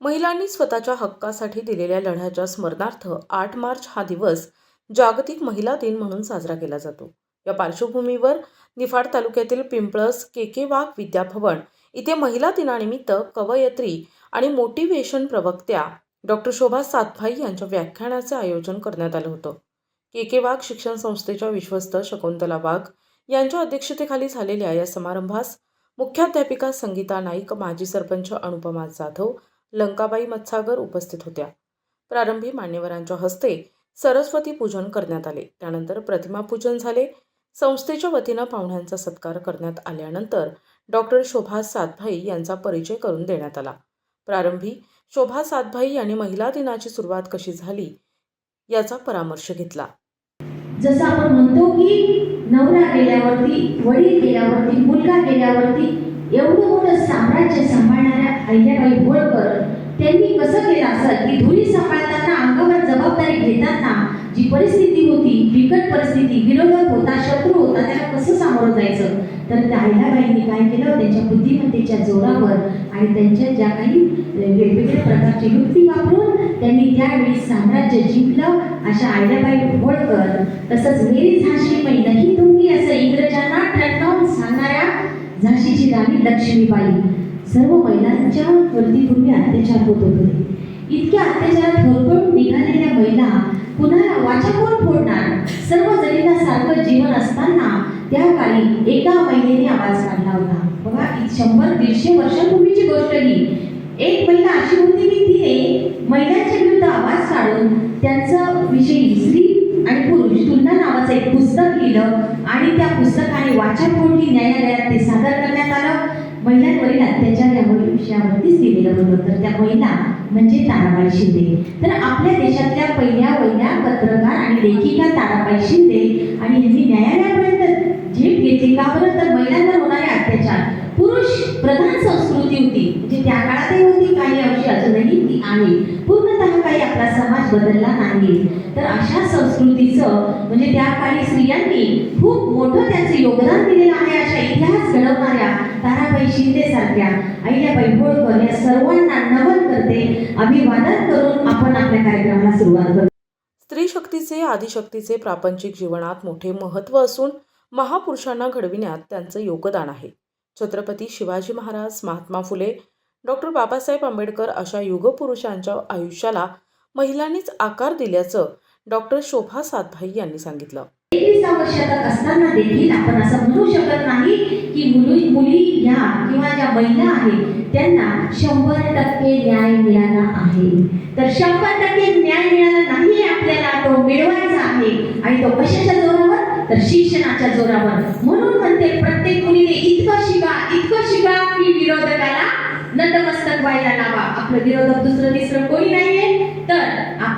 महिलांनी स्वतःच्या हक्कासाठी दिलेल्या लढ्याच्या स्मरणार्थ आठ मार्च हा दिवस जागतिक महिला दिन म्हणून साजरा केला जातो. या पार्श्वभूमीवर निफाड तालुक्यातील पिंपळस के के वाघ विद्याभवन इथे महिला दिनानिमित्त कवयत्री आणि मोटिवेशन प्रवक्त्या डॉक्टर शोभा सातभाई यांच्या व्याख्यानाचे आयोजन करण्यात आलं होतं. के के वाघ शिक्षण संस्थेच्या विश्वस्त शकुंतला वाघ यांच्या अध्यक्षतेखाली झालेल्या या समारंभास मुख्याध्यापिका संगीता नाईक माजी सरपंच अनुपमा जाधव लंकाबाई मत्सागर उपस्थित होत्या. प्रारंभी मान्यवरांच्या हस्ते सरस्वती पूजन करण्यात आले. त्यानंतर प्रतिमा पूजन झाले. संस्थेच्या वतीनं पाहुण्यांचा सत्कार करण्यात आल्यानंतर डॉक्टर शोभा सातभाई यांचा परिचय करून देण्यात आला. प्रारंभी शोभा सातभाई यांनी महिला दिनाची सुरुवात कशी झाली याचा परामर्श घेतला. जसं आपण म्हणतो की नवरा गेल्यावरती वडील गेल्यावरती मुलगा गेल्यावरती एवढं मोठं साम्राज्य सांभाळणं अहिल्याबाई होळकर त्यांनी कसं केलं असं की धुळी सांभाळताना अंगावर जबाबदारी घेताना जी परिस्थिती होती बिकट परिस्थिती विरोधक होता शत्रू होता त्याला कसं सामोरं जायचं? तर त्या अहिल्याबाईंनी काय केलं? त्यांच्या बुद्धिमत्तेच्या जोरावर आणि त्यांच्या ज्या काही वेगवेगळ्या प्रकारची युक्ती वापरून त्यांनी त्यावेळी साम्राज्य जिंकलं. अशा अहिल्याबाई होळकर तसंच मेरी झाशी मै नाही दूंगी असं इंग्रजांना टणकावून सांगणाऱ्या झाशीची राणी लक्ष्मीबाई महिलांच्या वरती पूर्वी अत्याचार होत होते. इतक्या अत्याचारात होरपळून निघालेल्या महिला पुन्हा वाचा कोण फोडणार? सर्व जणीला सारखं जीवन असताना त्या काळी एका महिलेने आवाज काढला होता. बघा शंभर दीडशे वर्षापूर्वीची गोष्ट ही. एक महिला अशी होती की तिने महिलांच्या विरुद्ध आवाज काढून त्यांचं विषयी स्त्री आणि पुरुष तुलना नावाचं एक पुस्तक लिहिलं आणि त्या पुस्तकाने वाचा फोडली न्यायालयात ते सादर करण्यात आलं. महिलांवरील अत्याचार यामुळे विषयावरतीच दिलेलं होतं. तर त्या महिला म्हणजे ताराबाई शिंदे. तर आपल्या देशातल्या पहिल्या वहिल्या पत्रकार आणि लेखिका ताराबाई शिंदे. आणि यांनी न्यायालयापर्यंत झेप घेतली का बरं तर महिलांवर होणारे अत्याचार पुरुष प्रधान संस्कृती होती म्हणजे त्या काळातही होती काही अंशी अजूनही ती आहे पूर्णतः काही आपला समाज बदलला नाही. तर अशा संस्कृतीचं म्हणजे त्या काळी स्त्रियांनी खूप मोठं त्यांचं योगदान दिलेलं आहे अशा इतिहास घडवणाऱ्या ताराबाई शिंदे सारख्या अहिल्याबाई होळकर या सर्वांना नमन करते. अभिवादन करून आपण आपल्या कार्यक्रमाला सुरुवात करतो स्त्री शक्तीचे आदिशक्तीचे प्रापंचिक जीवनात मोठे महत्त्व असून महापुरुषांना घडविण्यात त्यांचं योगदान आहे. छत्रपती शिवाजी महाराज महात्मा फुले डॉक्टर बाबासाहेब आंबेडकर अशा युगपुरुषांच्या आयुष्याला महिलांनीच आकार दिल्याचं डॉक्टर शोभा सातभाई यांनी सांगितलं. एकवीसा शतक असताना देखील आपण असं म्हणू शकत नाही की मुली मुली ह्या किंवा ज्या महिला आहेत त्यांना शंभर टक्के न्याय मिळाला आहे. तर शंभर टक्के न्याय मिळाला नाही आपल्याला तो मिळवायचा आहे. आणि तो कशाच्या जोरावर? तर शिक्षणाच्या जोरावर. म्हणून म्हणते प्रत्येक मुलीने इतकं शिका इतकं शिका की विरोधकाला नतमस्तक व्हायला लावा. आपलं विरोधक दुसरं तिसरं कोणी नाहीये.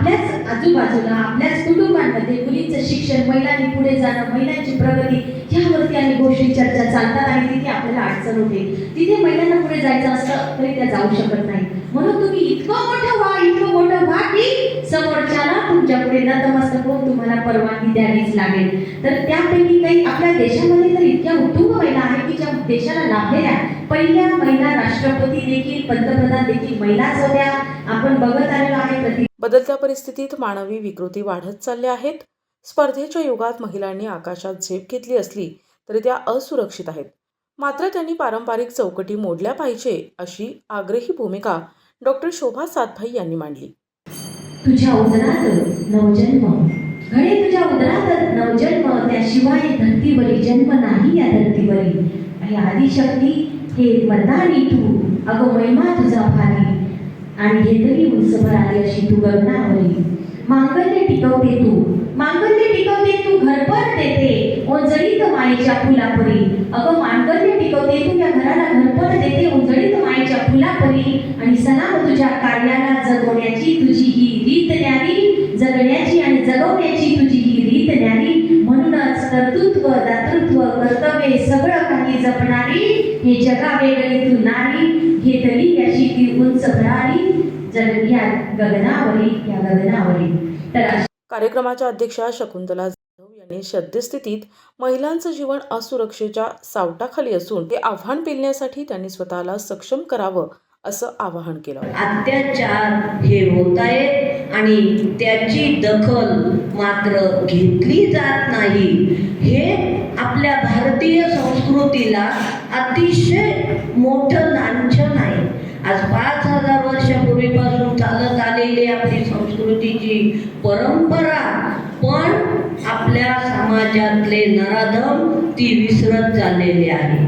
आपल्याच आजूबाजूला आपल्याच कुटुंबांमध्ये मुलींचं शिक्षण महिलांनी पुढे जाणं महिलांची प्रगती ह्यावरती आणि गोष्टी चर्चा चालतात आणि तिथे आपल्याला अडचण होते. तिथे महिलांना पुढे जायचं असलं तरी त्या जाऊ शकत नाही. म्हणून तुम्ही इतकं मोठं व्हा इतकं मोठं व्हा की समोरच्याला तुमच्यापुढे नतमस्तक होऊन तुम्हाला परवानगी द्यावीच लागेल. तर त्यापैकी काही आपल्या देशामध्ये तर इतक्या उत्तुंग महिला आहेत की ज्या देशाला लाभलेल्या पहिल्या महिला राष्ट्रपती देखील पंतप्रधान देखील महिलाच होत्या. आपण बघत आलेलो आहे प्रति बदलत्या परिस्थितीत मानवी विकृती वाढत चालल्या आहेत. स्पर्धेच्या युगात महिलांनी आकाशात झेप घेतली असली तरी त्या असुरक्षित आहेत. मात्र त्यांनी पारंपरिक चौकटी मोडल्या पाहिजे अशी आग्रही भूमिका डॉक्टर शोभा सातभाई यांनी मांडली. तुझ्या उदरात नवजन्म. घडे तुझ्या उदरात नवजन्म. त्याशिवाय धरतीवरी जन्म नाही या धरतीवरी. आणि आदिशक्ती हे वरदानी तू अगं महिमा तुझा भारी आणि घेतली उंचभर तू गगनावरी मांगल्य टिकवते तू. मांगल्य टिकवते तू घरपर देते ओंजळीत मायेच्या फुलापरी. अगं मांगल्य टिकवते तू या घराला घरपर देते ओंजळीत मायेच्या फुलापरी. आणि सलाम तुझ्या कार्याला जगवण्याची तुझी ही रीत न्यावी. जगण्याची आणि जगवण्याची तुझी ही रीत न्यावी. म्हणूनच कर्तृत्व दातृत्व कर्तव्य सगळं काही जपणारी. हे जगा वेगळी तू नारी. घेतली अशी ती उंच भरारी. या तर कार्यक्रमाच्या अध्यक्षा शकुंतला जाधव यांनी सद्यस्थितीत महिलांचं जीवन असुरक्षेच्या सावटाखाली असून ते आव्हान पेलण्यासाठी त्यांनी स्वतःला सक्षम करावं असं आवाहन केलं. अत्याचार हे होत आहेत आणि त्याची दखल मात्र घेतली जात नाही. हे आपल्या भारतीय संस्कृतीला अतिशय मोठं लांछन आहे. आज संस्कृतीची परंपरा पण आपल्या समाजातले नराधम ती विसरत चाललेली आहे.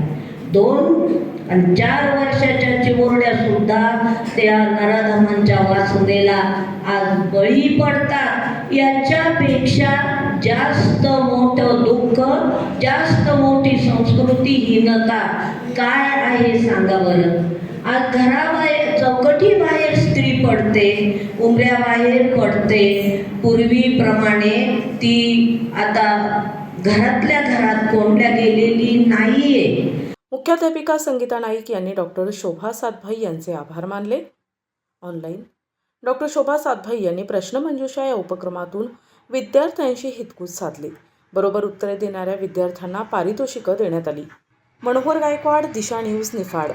दोन आणि चार वर्षाच्या चिमुरड्या सुद्धा त्या नराधमांच्या वासनेला आज बळी पडतात. याच्यापेक्षा जास्त मोठं दुःख जास्त मोठी संस्कृती हीनता काय आहे सांगा बरं? आज घराबाहेर चौकटी बाहेर स्त्री पडते उमऱ्याबाहेर पडते. पूर्वीप्रमाणे ती आता घरातल्या घरात कोंडल्या गेलेली नाहीये. मुख्याध्यापिका संगीता नाईक यांनी डॉक्टर शोभा सातभाई यांचे आभार मानले. ऑनलाईन. डॉक्टर शोभा सातभाई यांनी प्रश्नमंजुषा या उपक्रमातून विद्यार्थ्यांशी हितकूज साधली. बरोबर उत्तरे देणाऱ्या विद्यार्थ्यांना पारितोषिकं देण्यात आली. मनोहर गायकवाड दिशा न्यूज निफाड.